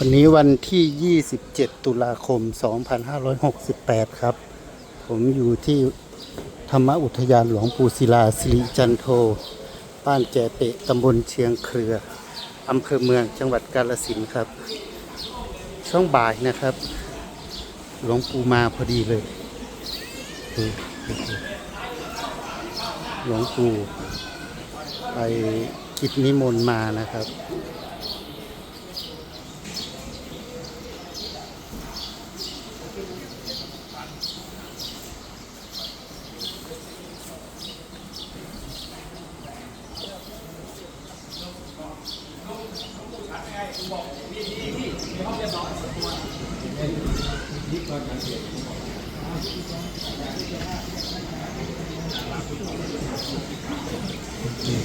วันนี้วันที่ 27 ตุลาคม 2568 ครับ ผมอยู่ที่ธรรมอุทยานหลวงปู่ศิลาสิริจันโท บ้านแจเปะตำบลเชียงเครือ อำเภอเมืองจังหวัดกาฬสินครับ ช่วงบ่ายนะครับ หลวงปู่มาพอดีเลย หลวงปู่ไปกิจนิมนต์มานะครับ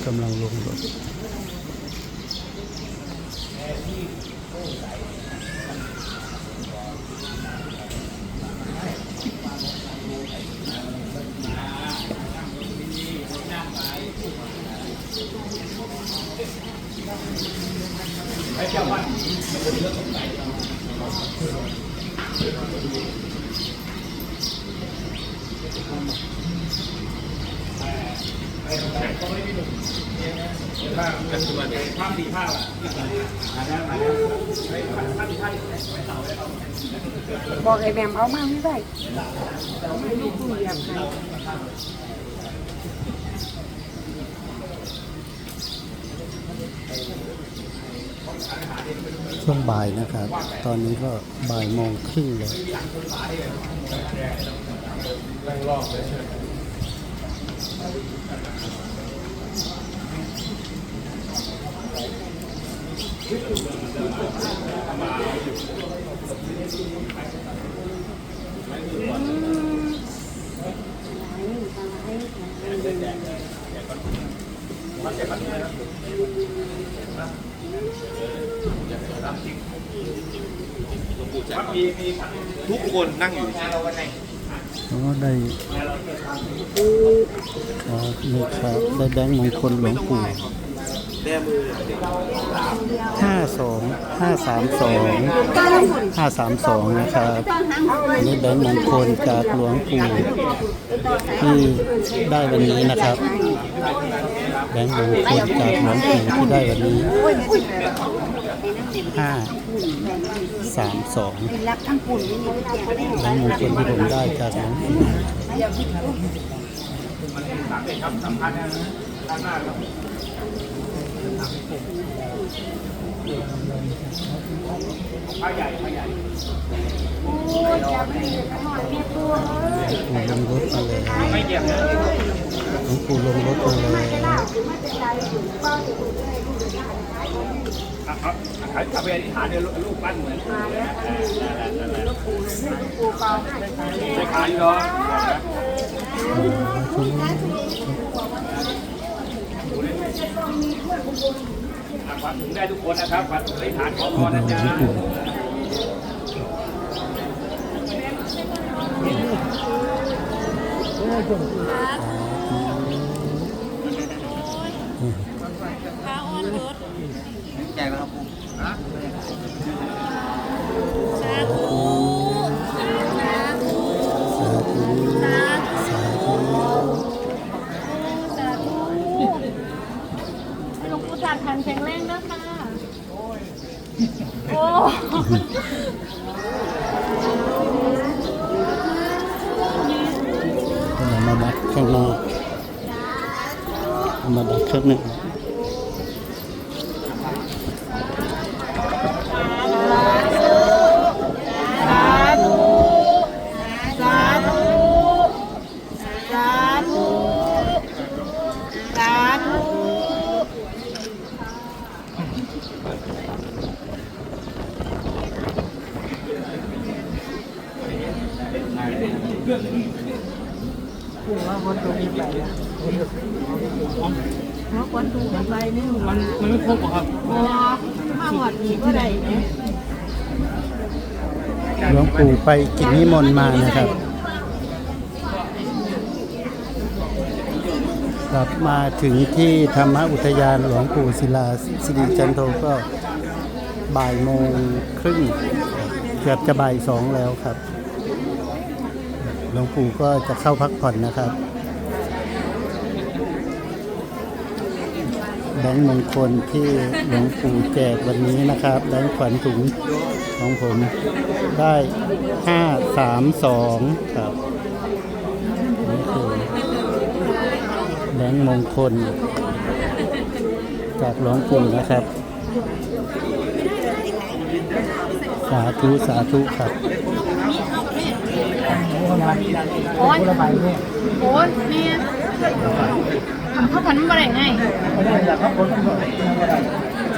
กำลังลงรถ บอกไอ้ แบมเอามาไม่ได้เอามาลูกผู้เหยียบให้ ช่วงบ่ายนะครับ ตอนนี้ก็บ่ายโมงครึ่งเลย ทุกคนนั่งอยู่แล้วก็ได้ครับนี่ครับได้แบงค์มงคลหลวงปู่ แด้มือห้าสองห้าสามสองห้าสามสองนะครับอันนี้แบงค์มงคลจากหลวงปู่ที่ได้วันนี้นะครับ แบงค์มงคลจากหลวงปู่ที่ได้วันนี้ห้าสามสองแบงค์มงคลที่ผมได้จากหลวงปู่ ลงรถมาเลยหลวงปู่ลงรถมาเลยเอาไปอธิษฐานเนี่ยลูกปั้นเหมือนใช่ขายเนาะ ขวัญถึงได้ทุกคนนะครับขวัญถึงอธิษฐานขอพรนะจ๊ะแจกนะครับ มาดักข้างหน้าสาธุสาธุสาธุสาธุเพราะคนไปนี่มันมันไม่ครบหรอครับพอมาหอดอีกก็ได้เนี่ยหลวงปู่ไปกินนิมนต์มานะครับกลับมาถึงที่ธรรมอุทยานหลวงปู่ศิลาสิริจันโทก็บ่ายโมงครึ่งเกือบจะบ่ายสองแล้วครับ หลวงปู่ก็จะเข้าพักผ่อนนะครับ แบงค์มงคลที่หลวงปู่แจกวันนี้นะครับแบงค์ขวัญถุงของผมได้ห้าสามสองครับนี่คือแบงค์มงคล จากหลวงปู่นะครับ สาธุ สาธุครับโอ้ยโอ้ยเนี่ย เขาผันมันบ่ได้ไง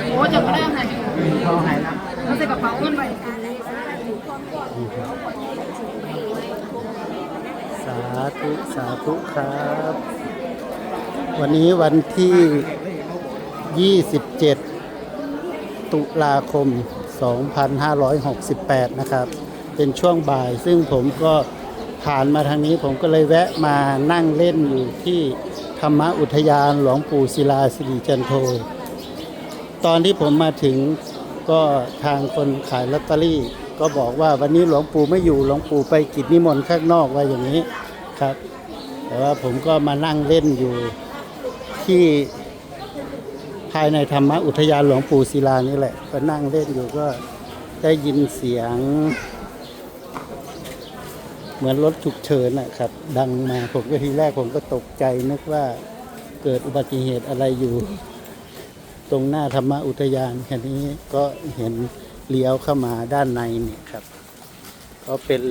โอ้จะก็ได้ไงเขาใส่กระเป๋าเงินไปสาธุสาธุครับ วันนี้วันที่ 27 ตุลาคม 2568 นะครับ เป็นช่วงบ่ายซึ่งผมก็ผ่านมาทางนี้ผมก็เลยแวะมานั่งเล่นอยู่ที่ ธรรมอุทยานหลวงปู่ศิลาสิริจันโท ตอนที่ผมมาถึงก็ทางคนขายลอตเตอรี่ ก็บอกว่าวันนี้หลวงปู่ไม่อยู่หลวงปู่ไปกิจนิมนต์ข้างนอกว่าอย่างนี้ครับ แต่ว่าผมก็มานั่งเล่นอยู่ที่ภายในธรรมอุทยานหลวงปู่ศิลานี่แหละ ก็นั่งเล่นอยู่ก็ได้ยินเสียง เหมือนรถฉุกเฉินนะครับ ดังมาผมก็ทีแรกผมก็ตกใจนึกว่าเกิดอุบัติเหตุอะไรอยู่ ตรงหน้าธรรมอุทยานแค่นี้ก็เห็นเลี้ยวเข้ามาด้านในเนี่ยครับ ก็เป็น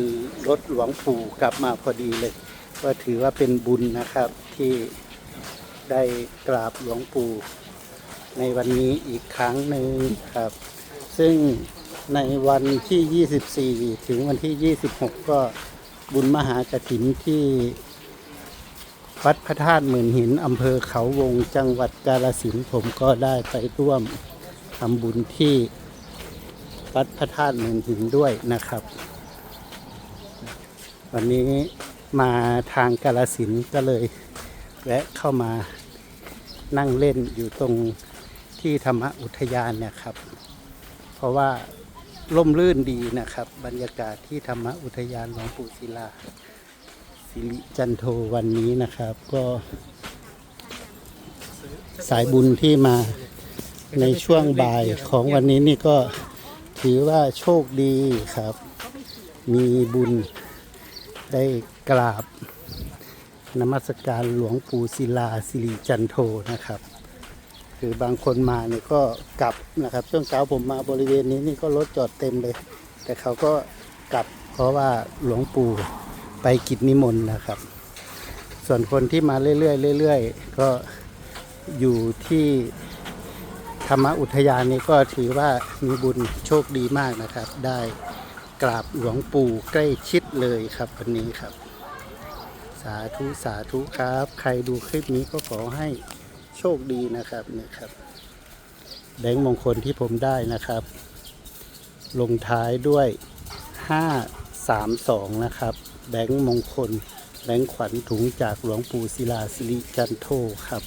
รถหลวงปู่กลับมาพอดีเลย ก็ถือว่าเป็นบุญนะครับที่ได้กราบหลวงปู่ในวันนี้อีกครั้งหนึ่งครับ ซึ่งในวันที่ 24 ถึงวันที่ 26 ก็ บุญมหากฐินที่วัดพระธาตุหมื่นหินอำเภอเขาวงจังหวัดกาฬสินผมก็ได้ไปร่วมทำบุญที่วัดพระธาตุหมื่นหินด้วยนะครับ วันนี้มาทางกาฬสินก็เลยแวะเข้ามานั่งเล่นอยู่ตรงที่ธรรมอุทยานเนี่ยครับ เพราะว่า ร่มรื่นดีนะครับ บรรยากาศที่ธรรมอุทยานหลวงปู่ศิลาสิริจันโทวันนี้นะครับ ก็ สายบุญที่มาในช่วงบ่ายของวันนี้นี่ก็ถือว่าโชคดีครับ มีบุญได้กราบนมัสการหลวงปู่ศิลาสิริจันโทนะครับ คือบางคนมาเนี่ยก็กลับนะครับช่วงเช้าผมมาบริเวณนี้นี่ก็รถจอดเต็มเลย แต่เขาก็กลับเพราะว่าหลวงปู่ไปกิจนิมนต์นะครับ ส่วนคนที่มาเรื่อยๆเรื่อยๆก็อยู่ที่ธรรมอุทยานนี้ก็ถือว่ามีบุญโชคดีมากนะครับ ได้กราบหลวงปู่ใกล้ชิดเลยครับวันนี้ครับ สาธุสาธุครับ ใครดูคลิปนี้ก็ขอให้ โชคดีนะครับเนี่ยครับแบงค์มงคลที่ผมได้นะครับ ลงท้ายด้วย 532 นะครับ แบงค์มงคล แบงค์ขวัญถุงจากหลวงปู่ศิลาสิริจันโทครับ